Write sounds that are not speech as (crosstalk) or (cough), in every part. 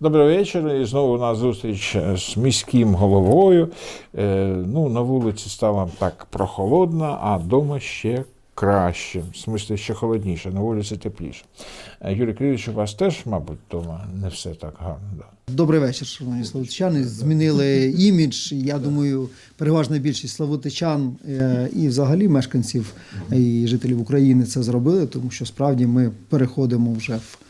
Добрий вечір. І знову у нас зустріч з міським головою. Е, ну, на вулиці стало так прохолодно, а вдома ще краще. В смислі, ще холодніше, на вулиці тепліше. Е, Юрій Кривич, у вас теж, мабуть, вдома не все так гарно. Да? Добрий вечір, шановні славутичани. Змінили імідж. Я думаю, переважна більшість славутичан е, і взагалі мешканців і жителів України це зробили, тому що справді ми переходимо вже в е,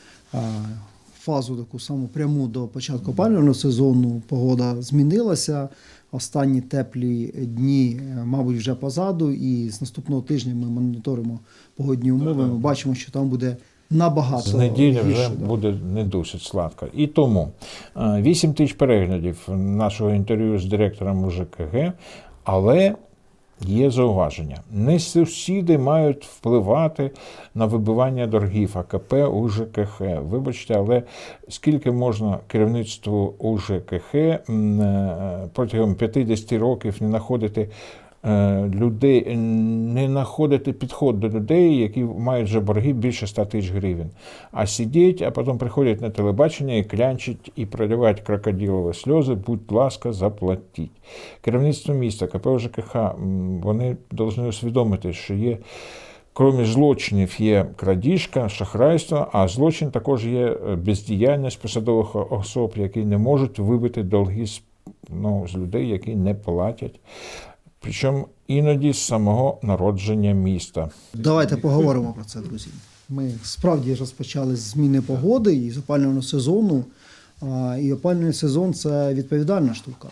фазу таку саму пряму до початку опалювального сезону. Погода змінилася. Останні теплі дні, е, мабуть, вже позаду, і з наступного тижня ми моніторимо погодні умови. Ми бачимо, що там буде набагато З неділі вже гірше, буде не досить сладко. І тому е, 8 тисяч переглядів нашого інтерв'ю з директором УЖКГ, але є зауваження. Не сусіди мають впливати на вибивання боргів АКП УЖКХ. Вибачте, але скільки можна керівництву УЖКХ е, протягом 50 років не знаходити людей, не знаходити підход до людей, які мають вже борги більше 100 тисяч гривень. А сидять, а потім приходять на телебачення і клянчать, і проливають крокодилові сльози, будь ласка, заплатіть. Керівництво міста, КП ЖКХ, вони повинні усвідомити, що є. Крім злочинів є крадіжка, шахрайство, а злочин також є е, бездіяльність посадових особ, які не можуть вибити долги з, ну, з людей, які не платять. Причому іноді з самого народження міста. Давайте поговоримо про це, друзі. Ми справді розпочали з зміни погоди і з опалювального сезону. І опалювальний сезон це відповідальна штука.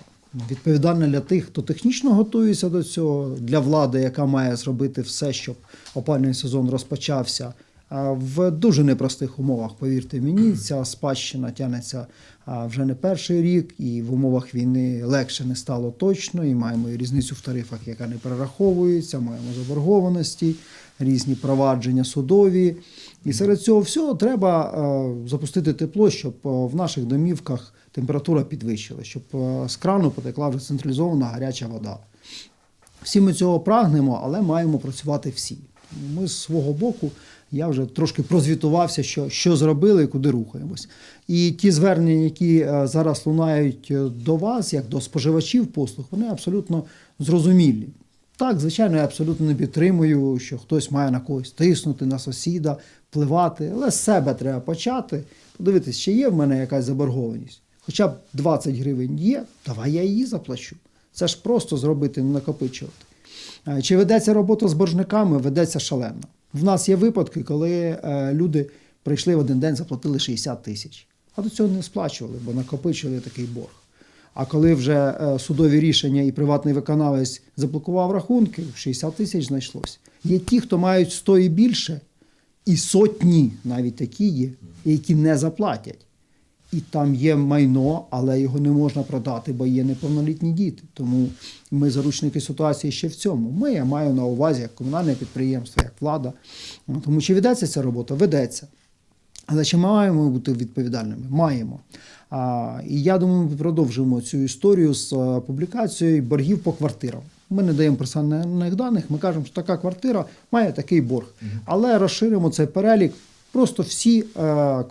Відповідальна для тих, хто технічно готується до цього, для влади, яка має зробити все, щоб опалювальний сезон розпочався. А В дуже непростих умовах, повірте мені, ця спадщина тягнеться вже не перший рік, і в умовах війни легше не стало точно. І маємо і різницю в тарифах, яка не перераховується, маємо заборгованості, різні провадження судові. І серед цього всього треба е, запустити тепло, щоб е, в наших домівках температура підвищила, щоб е, з крану потекла вже централізована гаряча вода. Всі ми цього прагнемо, але маємо працювати всі. Ми з свого боку, я вже трошки прозвітувався, що, що зробили і куди рухаємось. І ті звернення, які е, зараз лунають е, до вас, як до споживачів послуг, вони абсолютно зрозумілі. Так, звичайно, я абсолютно не підтримую, що хтось має на когось тиснути, на сусіда, впливати. Але з себе треба почати, подивитись, чи є в мене якась заборгованість. Хоча б 20 гривень є, давай я її заплачу. Це ж просто зробити, не накопичувати. Е, Чи ведеться робота з боржниками? Ведеться шалено. В нас є випадки, коли е, люди прийшли в один день, заплатили 60 тисяч, а до цього не сплачували, бо накопичили такий борг. А коли вже е, судові рішення і приватний виконавець заблокував рахунки, 60 тисяч знайшлось. Є ті, хто мають 100 і більше, і сотні навіть такі є, які не заплатять. І там є майно, але його не можна продати, бо є неповнолітні діти. Тому ми заручники ситуації ще в цьому. Ми я маю на увазі як комунальне підприємство, як влада. Ну, Тому чи ведеться ця робота? Ведеться. Але чи маємо бути відповідальними? Маємо. А, і я думаю, ми продовжимо цю історію з е, публікацією боргів по квартирам. Ми не даємо персональних даних, ми кажемо, що така квартира має такий борг. Але розширимо цей перелік. Просто всі е,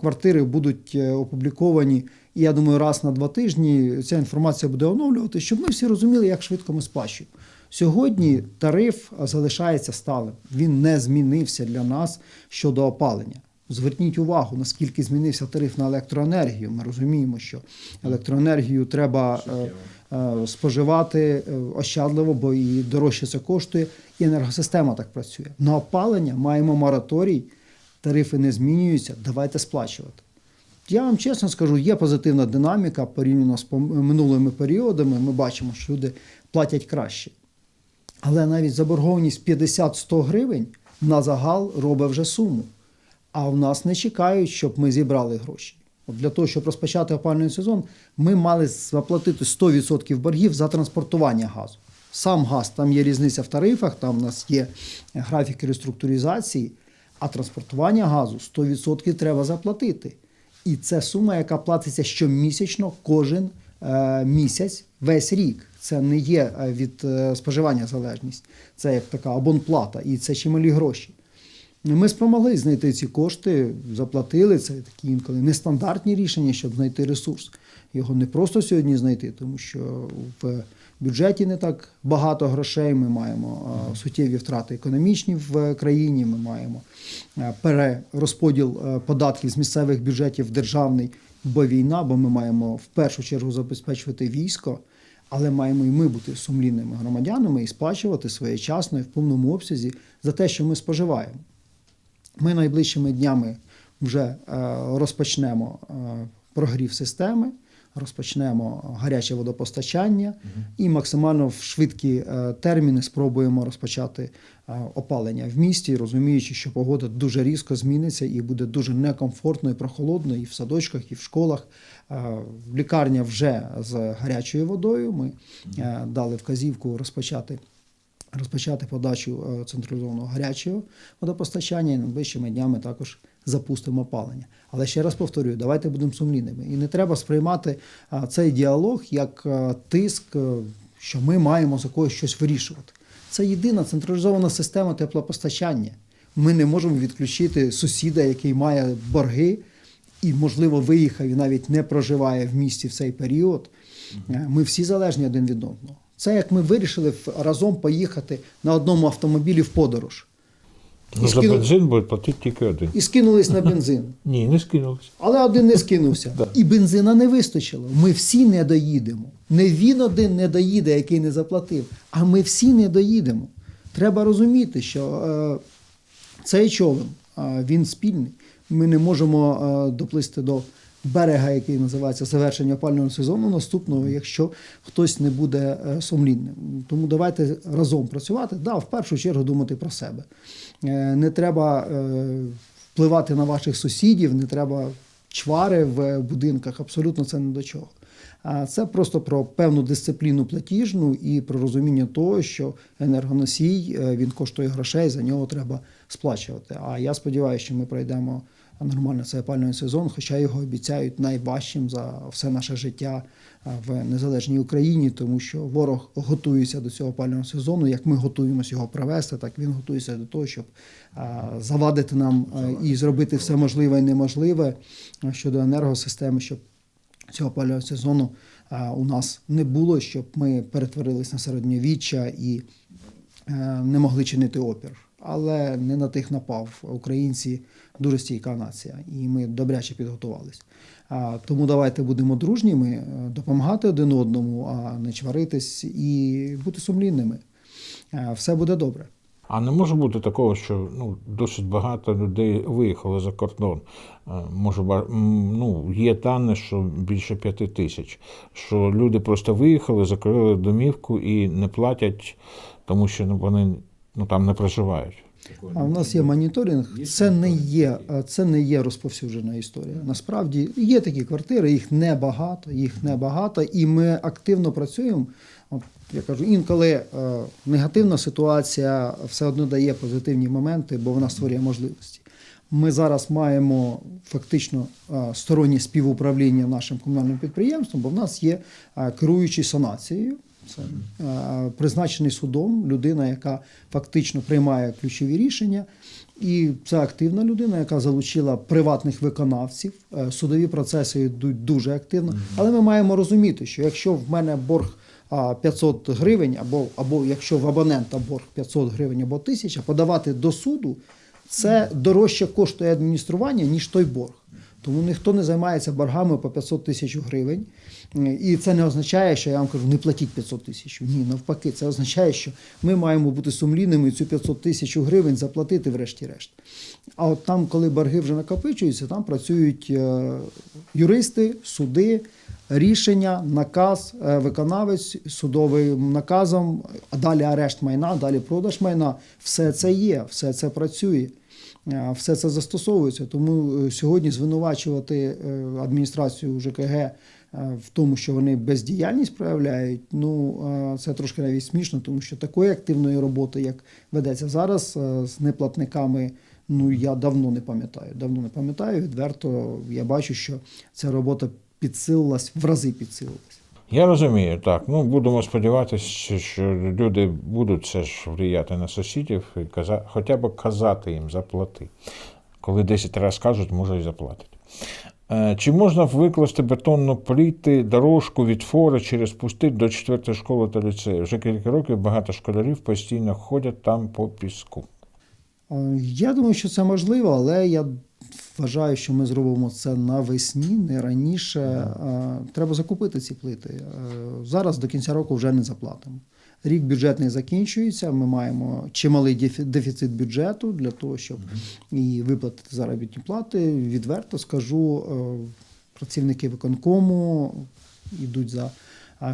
квартири будуть е, опубліковані. І я думаю, раз на два тижні ця інформація буде оновлювати, щоб ми всі розуміли, як швидко ми сплачуємо. Сьогодні тариф залишається сталим. Він не змінився для нас щодо опалення. Зверніть увагу, наскільки змінився тариф на електроенергію. Ми розуміємо, що електроенергію треба е, е, споживати е, ощадливо, бо і дорожче це коштує, і енергосистема так працює. На опалення маємо мораторій, тарифи не змінюються. Давайте сплачувати. Я вам чесно скажу, є позитивна динаміка порівняно з минулими періодами. Ми бачимо, що люди платять краще. Але навіть заборгованість 50-100 гривень на загал робить вже суму. А в нас не чекають, щоб ми зібрали гроші. От для того, щоб розпочати опалювальний сезон, ми мали заплатити 100% боргів за транспортування газу. Сам газ, там є різниця в тарифах, там у нас є графіки реструктуризації, а транспортування газу 100% треба заплатити. І це сума, яка платиться щомісячно кожен е, місяць весь рік. Це не є е, від е, споживання залежність, це як така абонплата, і це чималі гроші. Ми спромогли знайти ці кошти, заплатили. Це такі інколи нестандартні рішення, щоб знайти ресурс. Його не просто сьогодні знайти, тому що в бюджеті не так багато грошей. Ми маємо а, суттєві втрати економічні в країні. Ми маємо а, перерозподіл податків з місцевих бюджетів в державний, бо війна, бо ми маємо в першу чергу забезпечувати військо. Але маємо і ми бути сумлінними громадянами і сплачувати своєчасно і в повному обсязі за те, що ми споживаємо. Ми найближчими днями вже е, розпочнемо е, прогрів системи, розпочнемо гаряче водопостачання і максимально в швидкі е, терміни спробуємо розпочати е, опалення в місті, розуміючи, що погода дуже різко зміниться і буде дуже некомфортно і прохолодно і в садочках, і в школах. Е, Лікарня вже з гарячою водою. Ми е, дали вказівку розпочати розпочати подачу централізованого гарячого водопостачання і найближчими днями також запустимо опалення. Але ще раз повторюю, давайте будемо сумлінними. І не треба сприймати цей діалог як тиск, е, що ми маємо за когось щось вирішувати. Це єдина централізована система теплопостачання. Ми не можемо відключити сусіда, який має борги і, можливо, виїхав і навіть не проживає в місті в цей період. Е, Ми всі залежні один від одного. Це як ми вирішили разом поїхати на одному автомобілі в подорож. Ну, за скину- бензин буде платити тільки один. І скинулись на бензин. (laughs) Ні, не скинулися. Але один не скинувся. Да. І бензина не вистачило. Ми всі не доїдемо. Не він один не доїде, який не заплатив, а ми всі не доїдемо. Треба розуміти, що е, цей човен е, він спільний. Ми не можемо е, доплисти до берега, який називається завершення опального сезону наступного, якщо хтось не буде е, сумлінним. Тому давайте разом працювати. Да, в першу чергу думати про себе. Е, Не треба е, впливати на ваших сусідів, не треба чвари в будинках. Абсолютно це не до чого. А це просто про певну дисципліну платіжну і про розуміння того, що енергоносій він коштує грошей, за нього треба сплачувати. А я сподіваюся, що ми пройдемо нормально цей опалювальний сезон, хоча його обіцяють найважчим за все наше життя в незалежній Україні, тому що ворог готується до цього опалювального сезону. Як ми готуємося його провести, так він готується до того, щоб завадити нам і зробити все можливе і неможливе щодо енергосистеми, щоб цього опалювального сезону у нас не було, щоб ми перетворились на середньовіччя і е, не могли чинити опір. Але не на тих напав. Українці дуже стійка нація, і ми добряче підготувалися. Тому давайте будемо дружніми, е, допомагати один одному, а не чваритись і бути сумлінними. Е, Все буде добре. А не може бути такого, що ну, досить багато людей виїхали за кордон. Е, Може, ну, є дані, що більше п'яти тисяч. Що люди просто виїхали, закрили домівку і не платять, тому що вони ну, там не проживають. А в нас є моніторинг. Це не є, е, це не є розповсюджена історія. Насправді є такі квартири, їх небагато, їх небагато, і ми активно працюємо. От, я кажу, інколи е, негативна ситуація все одно дає позитивні моменти, бо вона створює можливості. Ми зараз маємо фактично е, стороннє співуправління нашим комунальним підприємством, бо в нас є е, керуючий санацією. Це е, призначений судом людина, яка фактично приймає ключові рішення. І це активна людина, яка залучила приватних виконавців. Е, Судові процеси йдуть дуже активно. Але ми маємо розуміти, що якщо в мене борг 500 гривень, або, або якщо в абонента борг 500 гривень або 1000, подавати до суду це дорожче коштує адміністрування, ніж той борг. Тому ніхто не займається боргами по 500 тисяч гривень. І це не означає, що я вам кажу, не платіть 500 тисяч. Ні, навпаки, це означає, що ми маємо бути сумлінними цю 500 тисяч гривень заплатити врешті-решт. А от там, коли борги вже накопичуються, там працюють е, юристи, суди, рішення, наказ, е, виконавець судовим наказом, а далі арешт майна, далі продаж майна. Все це є, все це працює. Все це застосовується. Тому е, сьогодні звинувачувати е, адміністрацію ЖКГ е, в тому, що вони бездіяльність проявляють, ну це трошки навіть смішно, тому що такої активної роботи, як ведеться зараз з неплатниками, ну я давно не пам'ятаю. Давно не пам'ятаю. Відверто я бачу, що ця робота підсилилась, в рази підсилилась. Я розумію, так. Ну, будемо сподіватися, що люди будуть все ж влияти на сусідів і каза... хоча б казати їм заплати. Коли 10 разів кажуть, може і заплатять. Е, Чи можна викласти бетонну пліти дорожку від фори через пустир до 4 школи та ліцею? Вже кілька років багато школярів постійно ходять там по піску. Е, Я думаю, що це можливо, але я вважаю, що ми зробимо це навесні, не раніше. Е, Треба закупити ці плити. Е, Зараз до кінця року вже не заплатимо. Рік бюджетний закінчується. Ми маємо чималий дефіцит бюджету для того, щоб і виплатити заробітні плати. Відверто скажу, працівники виконкому йдуть за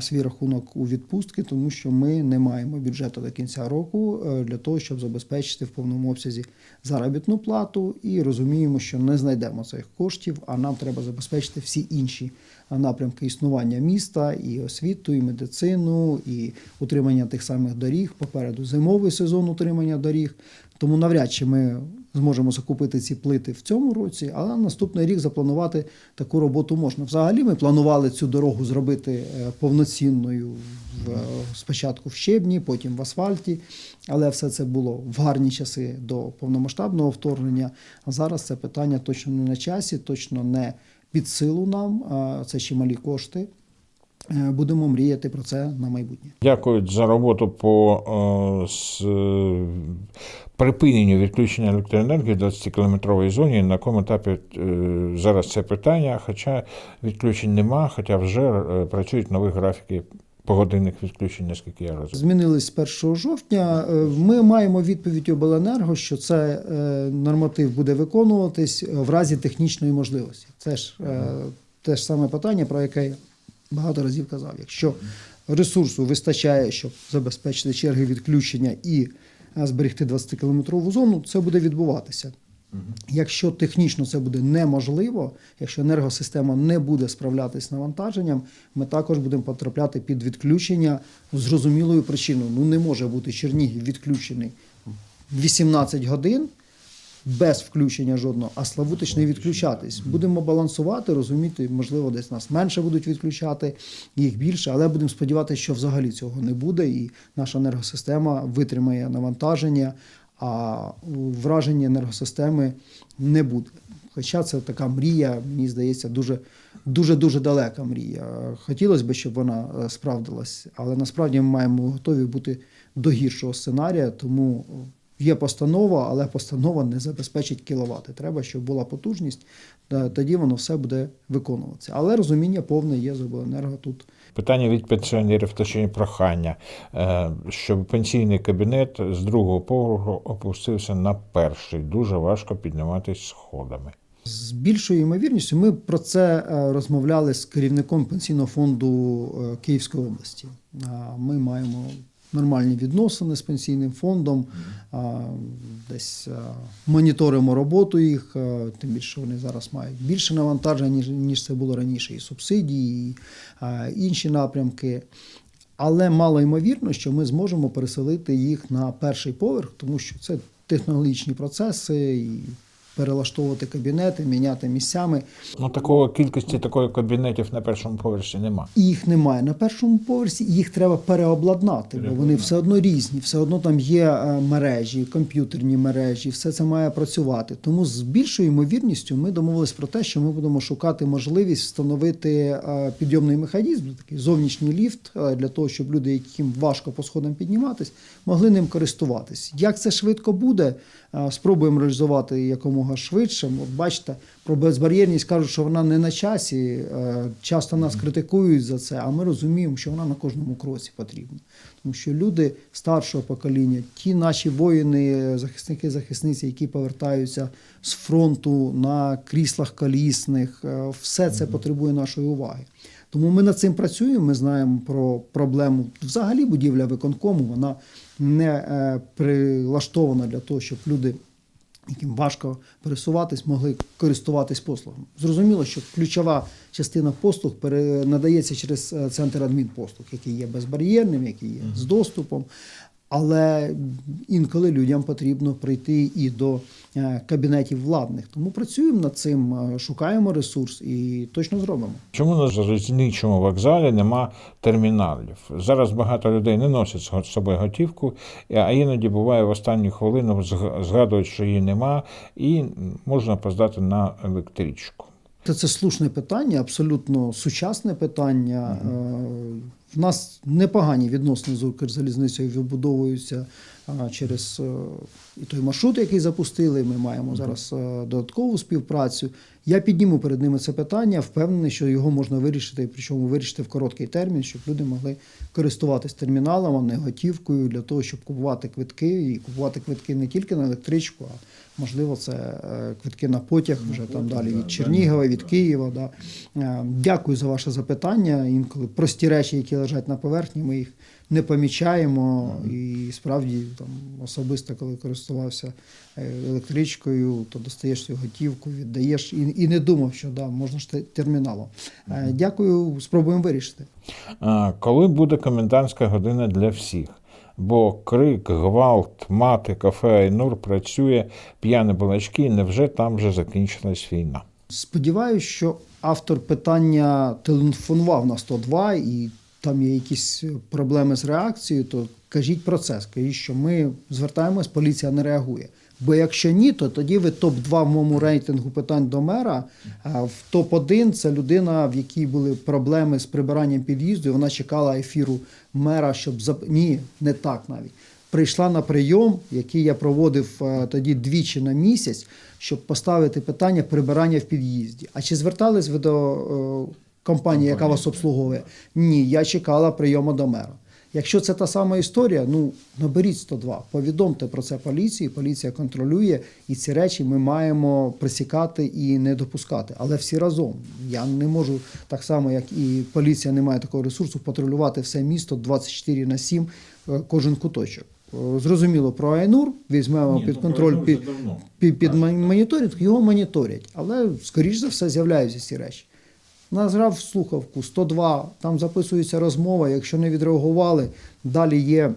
свій рахунок у відпустки, тому що ми не маємо бюджету до кінця року е, для того, щоб забезпечити в повному обсязі заробітну плату, і розуміємо, що не знайдемо цих коштів, а нам треба забезпечити всі інші напрямки існування міста, і освіту, і медицину, і утримання тих самих доріг. Попереду зимовий сезон утримання доріг. Тому навряд чи ми зможемо закупити ці плити в цьому році, але наступний рік запланувати таку роботу можна. Взагалі ми планували цю дорогу зробити е, повноцінною в, е, спочатку в щебні, потім в асфальті, але все це було в гарні часи до повномасштабного вторгнення. А зараз це питання точно не на часі, точно не під силу нам. Це чималі кошти. Е, Будемо мріяти про це на майбутнє. Дякують за роботу по з, е, припиненню відключення електроенергії в 20-кілометровій зоні. На якому етапі е, зараз це питання, хоча відключень нема, хоча вже працюють нові графіки погодинних відключень, наскільки я розумію. Змінились з 1 жовтня. Ми маємо відповідь обленерго, що це норматив буде виконуватись в разі технічної можливості. Це ж те ж саме питання, про яке багато разів казав. Якщо ресурсу вистачає, щоб забезпечити черги відключення і е, зберегти 20-кілометрову зону, це буде відбуватися. Якщо технічно це буде неможливо, якщо енергосистема не буде справлятися з навантаженням, ми також будемо потрапляти під відключення зрозумілою причиною. Ну не може бути Чернігів відключений 18 годин без включення жодного, а Славутич не відключатись. Будемо балансувати, розуміти, можливо, десь нас менше будуть відключати, їх більше, але будемо сподіватися, що взагалі цього не буде, і наша енергосистема витримає навантаження, а враження енергосистеми не буде. Хоча це така мрія, мені здається, дуже дуже дуже далека мрія. Хотілося б, щоб вона е, справдилась, але насправді ми маємо готові бути до гіршого сценарія, тому є постанова, але постанова не забезпечить кіловати. Треба, щоб була потужність, тоді воно все буде виконуватися. Але розуміння повне є з обленерго тут. Питання від пенсіонерів, точніше прохання, е, щоб пенсійний кабінет з другого поверху опустився на перший. Дуже важко підніматися сходами. З більшою ймовірністю ми про це е, розмовляли з керівником пенсійного фонду е, Київської області. Ми маємо нормальні відносини з пенсійним фондом, десь моніторимо роботу їх, тим більше вони зараз мають більше навантаження, ніж, це було раніше, і субсидії, і інші напрямки. Але мало ймовірно, що ми зможемо переселити їх на перший поверх, тому що це технологічні процеси, і перелаштовувати кабінети, міняти місцями. Ну, такого кількості такої кабінетів на першому поверсі нема. І їх немає на першому поверсі, їх треба переобладнати, бо вони все одно різні, все одно там є е, мережі, комп'ютерні мережі, все це має працювати. Тому з більшою ймовірністю ми домовились про те, що ми будемо шукати можливість встановити е, підйомний механізм, такий зовнішній ліфт, е, для того, щоб люди, яким важко по сходам підніматись, могли ним користуватись. Як це швидко буде, спробуємо реалізувати якомога швидше. От бачите, про безбар'єрність кажуть, що вона не на часі. е, Часто нас критикують за це, а ми розуміємо, що вона на кожному кроці потрібна. Тому що люди старшого покоління, ті наші воїни, захисники, захисниці, які повертаються з фронту на кріслах колісних, е, все це потребує нашої уваги. Тому ми над цим працюємо. Ми знаємо про проблему. Взагалі будівля виконкому вона не е, прилаштована для того, щоб люди яким важко пересуватись, могли користуватись послугами. Зрозуміло, що ключова частина послуг надається через е, центр адмінпослуг, який є безбар'єрним, який є з доступом. Але інколи людям потрібно прийти і до е, кабінетів владних. Тому працюємо над цим, е, шукаємо ресурс і точно зробимо. Чому на залізничному вокзалі нема терміналів? Зараз багато людей не носять з собою готівку, а іноді буває в останню хвилину згадують, що її нема, і можна поздати на електричку. Це, це слушне питання, абсолютно сучасне питання. Е, В нас непогані відносини з Укрзалізницею вибудовуються через е, і той маршрут, який запустили. Ми маємо зараз е, додаткову співпрацю. Я підніму перед ними це питання, впевнений, що його можна вирішити, причому вирішити в короткий термін, щоб люди могли користуватись терміналом, а не готівкою для того, щоб купувати квитки і купувати квитки не тільки на електричку, а можливо, це е, квитки на потяг вже там далі від Чернігова, від Києва. Да. Е, Дякую за ваше запитання. Інколи прості речі, які лежать на поверхні, ми їх не помічаємо. І справді там особисто, коли користувався е, електричкою, то достаєш цю готівку, віддаєш і, і не думав, що да, можна ж те- терміналом. Е, Дякую, спробуємо вирішити. Коли буде комендантська година для всіх? Бо крик, гвалт, мати, кафе Айнур працює, п'яні балачки, невже там вже закінчилась війна? Сподіваюсь, що автор питання телефонував на 102 і там є якісь проблеми з реакцією, то кажіть про це. Скажіть, що ми звертаємось, поліція не реагує. Бо якщо ні, то тоді ви топ-2 в моєму рейтингу питань до мера. А в топ-1 це людина, в якій були проблеми з прибиранням під'їзду. і Вона чекала ефіру мера, щоб зап... ні, не так навіть. Прийшла на прийом, який я проводив е, тоді двічі на місяць, щоб поставити питання прибирання в під'їзді. А чи звертались ви до компанії, яка вас обслуговує? Ні, я чекала прийому до мера. Якщо це та сама історія, ну наберіть 102, повідомте про це поліції. Поліція контролює, і ці речі ми маємо присікати і не допускати. Але всі разом. Я не можу так само, як і поліція не має такого ресурсу, патрулювати все місто 24 на 7, е, кожен куточок. Е, Зрозуміло про Айнур, візьмемо Ні, під ну, контроль під, під, під моніторинг, його моніторять. Але, скоріш за все, з'являються ці речі. Нажав слухавку 102, там записується розмова. Якщо не відреагували, далі є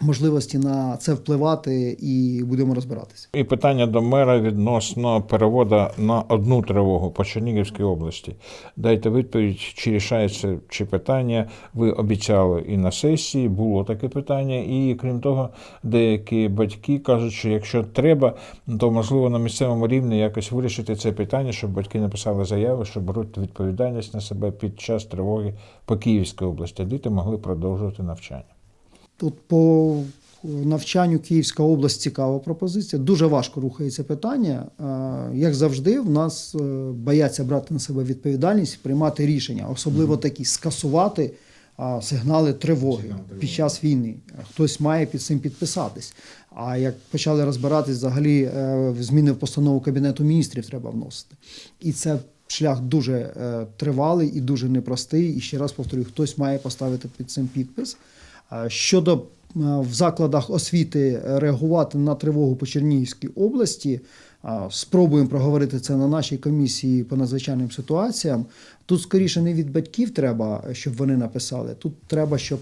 можливості на це впливати і будемо розбиратися. І питання до мера відносно переводу на одну тривогу по Чернігівській області. Дайте відповідь, чи рішається чи питання. Ви обіцяли і на сесії, було таке питання. І крім того, деякі батьки кажуть, що якщо треба, то можливо на місцевому рівні якось вирішити це питання, щоб батьки написали заяви, що беруть відповідальність на себе під час тривоги по Київській області. Діти могли продовжувати навчання. Тут по навчанню Київська область цікава пропозиція. Дуже важко рухається питання. Е, Як завжди, в нас е, бояться брати на себе відповідальність, приймати рішення, особливо такі скасувати а, сигнали тривоги під час війни. Хтось має під цим підписатись. А як почали розбиратись, взагалі е, зміни в постанову Кабінету міністрів треба вносити. І це шлях дуже е, тривалий і дуже непростий. І ще раз повторюю, хтось має поставити під цим підпис. Е, Щодо е, в закладах освіти реагувати на тривогу по Чернігівській області, е, спробуємо проговорити це на нашій комісії по надзвичайним ситуаціям. Тут скоріше не від батьків треба, щоб вони написали. Тут треба, щоб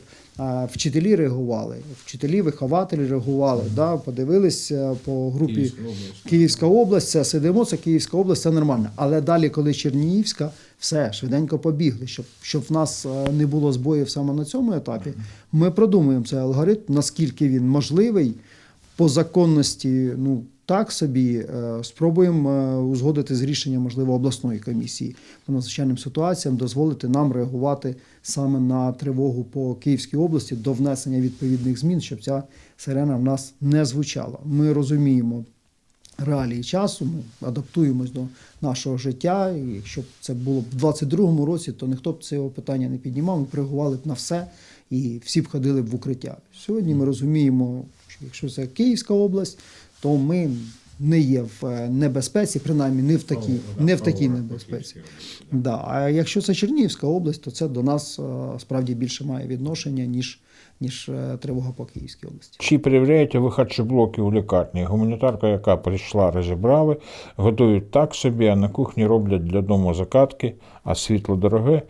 вчителі реагували, вчителі, вихователі реагували. Да, подивились е, по групі Київська область, це сидимо, це Київська область, це нормально. Але далі, коли Чернігівська, все швиденько побігли, щоб, щоб в нас е, не було збоїв саме на цьому етапі. Ми продумуємо цей алгоритм, наскільки він можливий по законності. Ну так собі е, спробуємо е, узгодити з рішенням, можливо, обласної комісії по надзвичайним ситуаціям, дозволити нам реагувати саме на тривогу по Київській області до внесення відповідних змін, щоб ця сирена в нас не звучала. Ми розуміємо реалії часу, ми адаптуємось до нашого життя. І якщо б це було в 22-му році, то ніхто б цього питання не піднімав, ми реагували б на все і всі б ходили б в укриття. Сьогодні ми розуміємо, що якщо це Київська область, то ми не є в е, небезпеці, принаймні не в такій, не в такій небезпеці. Да. А якщо це Чернігівська область, то це до нас е, справді більше має відношення, ніж, ніж е, тривога по Київській області. Чи перевіряєте ви харчоблоки у лікарні? Гуманітарка, яка прийшла, розібрали, готують так собі, а на кухні роблять для дому закатки, а світло дороге.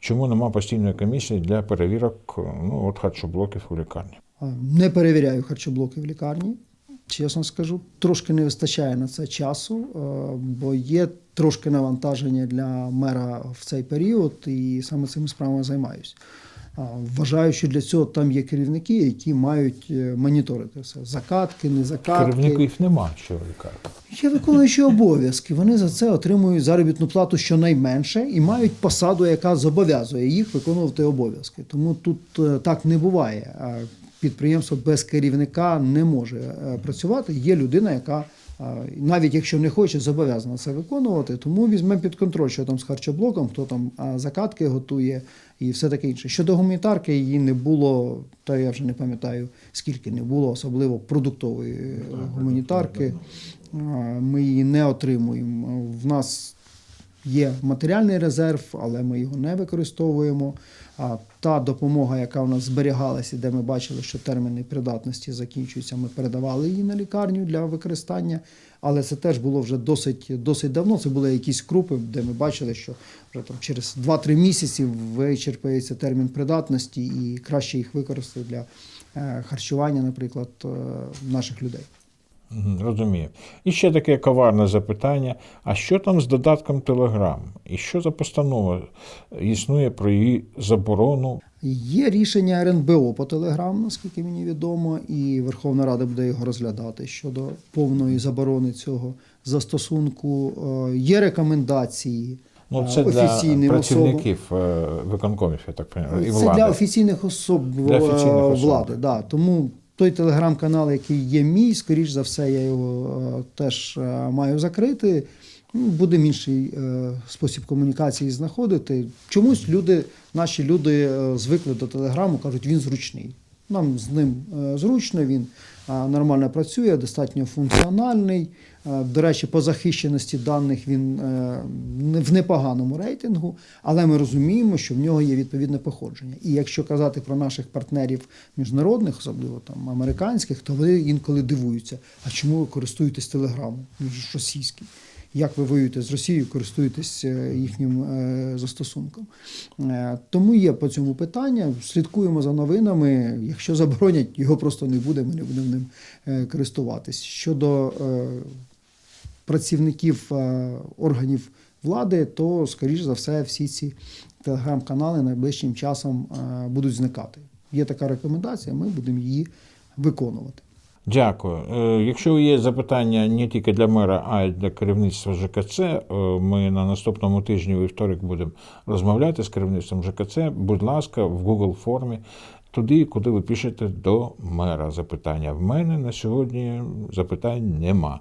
Чому нема постійної комісії для перевірок ну, от харчоблоків у лікарні? Не перевіряю харчоблоки в лікарні. Чесно скажу, трошки не вистачає на це часу, е, бо є трошки навантаження для мера в цей період, і саме цими справами займаюся. Вважаю, що для цього там є керівники, які мають е, моніторити все. Закатки, не закатки. Керівників нема, що ви кажете. Є виконуючі обов'язки. Вони за це отримують заробітну плату щонайменше і мають посаду, яка зобов'язує їх виконувати обов'язки. Тому тут е, так не буває. Підприємство без керівника не може е, працювати. Є людина, яка е, навіть якщо не хоче, зобов'язана це виконувати. Тому візьмемо під контроль, що там з харчоблоком, хто там закатки готує і все таке інше. Щодо гуманітарки, її не було, та я вже не пам'ятаю скільки не було, особливо продуктової е, гуманітарки. Ми її не отримуємо. В нас є матеріальний резерв, але ми його не використовуємо. А та допомога, яка у нас зберігалася, де ми бачили, що терміни придатності закінчуються, ми передавали її на лікарню для використання. Але це теж було вже досить, досить давно. Це були якісь крупи, де ми бачили, що вже там через 2-3 місяці вичерпається термін придатності, і краще їх використати для е, харчування, наприклад, е, наших людей. Розумію. І ще таке коварне запитання: а що там з додатком Telegram? І що за постанова існує про її заборону? Є рішення РНБО по Телеграм, наскільки мені відомо, і Верховна Рада буде його розглядати щодо повної заборони цього застосунку. Е, Є рекомендації Ну, е, це для працівників е, виконкомів, я так розумію, і Це влади. для офіційних особ Для офіційних е, особ. влади. Да. Тому той телеграм-канал, який є мій, скоріш за все, я його е, теж е, маю закрити. Ну, Будемо інший е, спосіб комунікації знаходити. Чомусь люди, наші люди звикли до телеграму, кажуть, він зручний. Нам з ним зручно, він нормально працює, достатньо функціональний. До речі, по захищеності даних він е, в непоганому рейтингу, але ми розуміємо, що в нього є відповідне походження. І якщо казати про наших партнерів міжнародних, особливо там американських, то вони інколи дивуються, а чому ви користуєтесь телеграмом? Він ж російський. Як ви воюєте з Росією, користуєтесь е, їхнім е, застосунком. Е, Тому є по цьому питання. Слідкуємо за новинами. Якщо заборонять, його просто не буде, ми не будемо ним користуватись. Щодо працівників органів влади, то, скоріш за все, всі ці телеграм-канали найближчим часом будуть зникати. Є така рекомендація, ми будемо її виконувати. Дякую. Е, Якщо є запитання не тільки для мера, а й для керівництва ЖКЦ, е, ми на наступному тижні у вівторок будемо розмовляти з керівництвом ЖКЦ. Будь ласка, в Google формі. Туди, куди ви пишете до мера запитання. В мене на сьогодні запитань нема.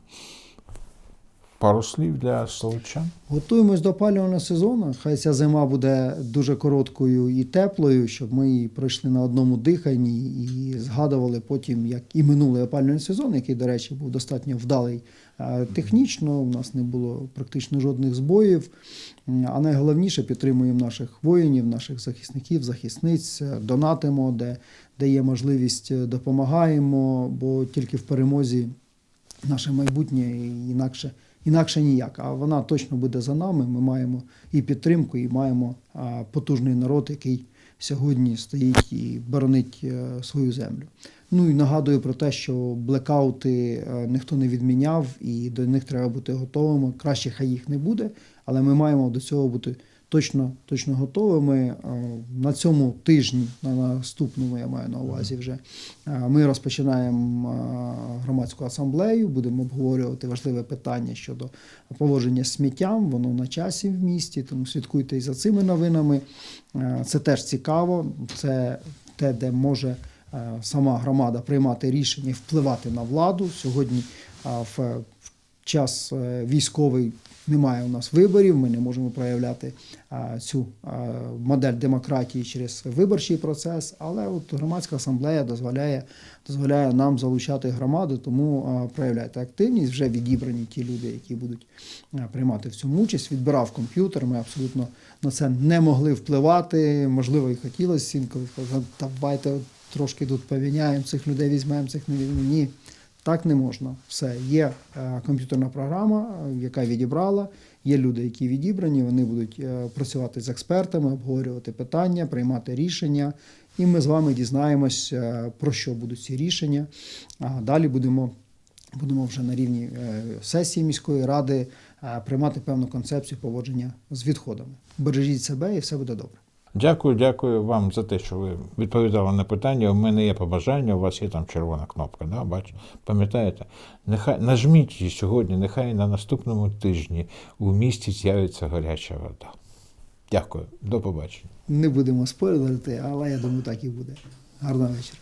Пару слів для словачан. Готуємось до опалювального сезону. Хай ця зима буде дуже короткою і теплою, щоб ми пройшли на одному диханні і згадували потім, як і минулий опалювальний сезон, який, до речі, був достатньо вдалий е, технічно. У нас не було практично жодних збоїв. А найголовніше підтримуємо наших воїнів, наших захисників, захисниць, е, донатимо, де, де є можливість, е, допомагаємо, бо тільки в перемозі наше майбутнє і інакше, інакше ніяк. А вона точно буде за нами. Ми маємо і підтримку, і маємо потужний народ, який сьогодні стоїть і боронить е, свою землю. Ну і нагадую про те, що блекаути е, ніхто не відміняв, і до них треба бути готовими. Краще хай їх не буде, але ми маємо до цього бути точно, точно готовими. Е, На цьому тижні, на наступному, я маю на увазі вже, е, ми розпочинаємо е, громадську асамблею, будемо обговорювати важливе питання щодо поводження сміттям. Воно на часі в місті, тому слідкуйте і за цими новинами. Це теж цікаво. Це те, де може сама громада приймати рішення і впливати на владу. Сьогодні в час військовий немає у нас виборів, ми не можемо проявляти цю модель демократії через виборчий процес, але от громадська асамблея дозволяє, дозволяє нам залучати громаду, тому проявляйте активність. Вже відібрані ті люди, які будуть приймати в цьому участь. Відбирав комп'ютер. Ми абсолютно на це не могли впливати. Можливо, і хотілося інколи давайте трошки тут поміняємо цих людей, візьмемо цих не візьмемо. Ні. Так не можна. Все є е, комп'ютерна програма, е, яка відібрала, Є люди, які відібрані, вони будуть е, працювати з експертами, обговорювати питання, приймати рішення. І ми з вами дізнаємось, про що будуть ці рішення. А далі будемо, будемо вже на рівні сесії міської ради приймати певну концепцію поводження з відходами. Бережіть себе і все буде добре. Дякую, дякую вам за те, що ви відповідали на питання. У мене є побажання, у вас є там червона кнопка, да? бач, пам'ятаєте? Нехай нажміть її сьогодні, нехай на наступному тижні у місті з'явиться гаряча вода. Дякую, до побачення. Не будемо спорити, але я думаю, так і буде. Гарного вечора.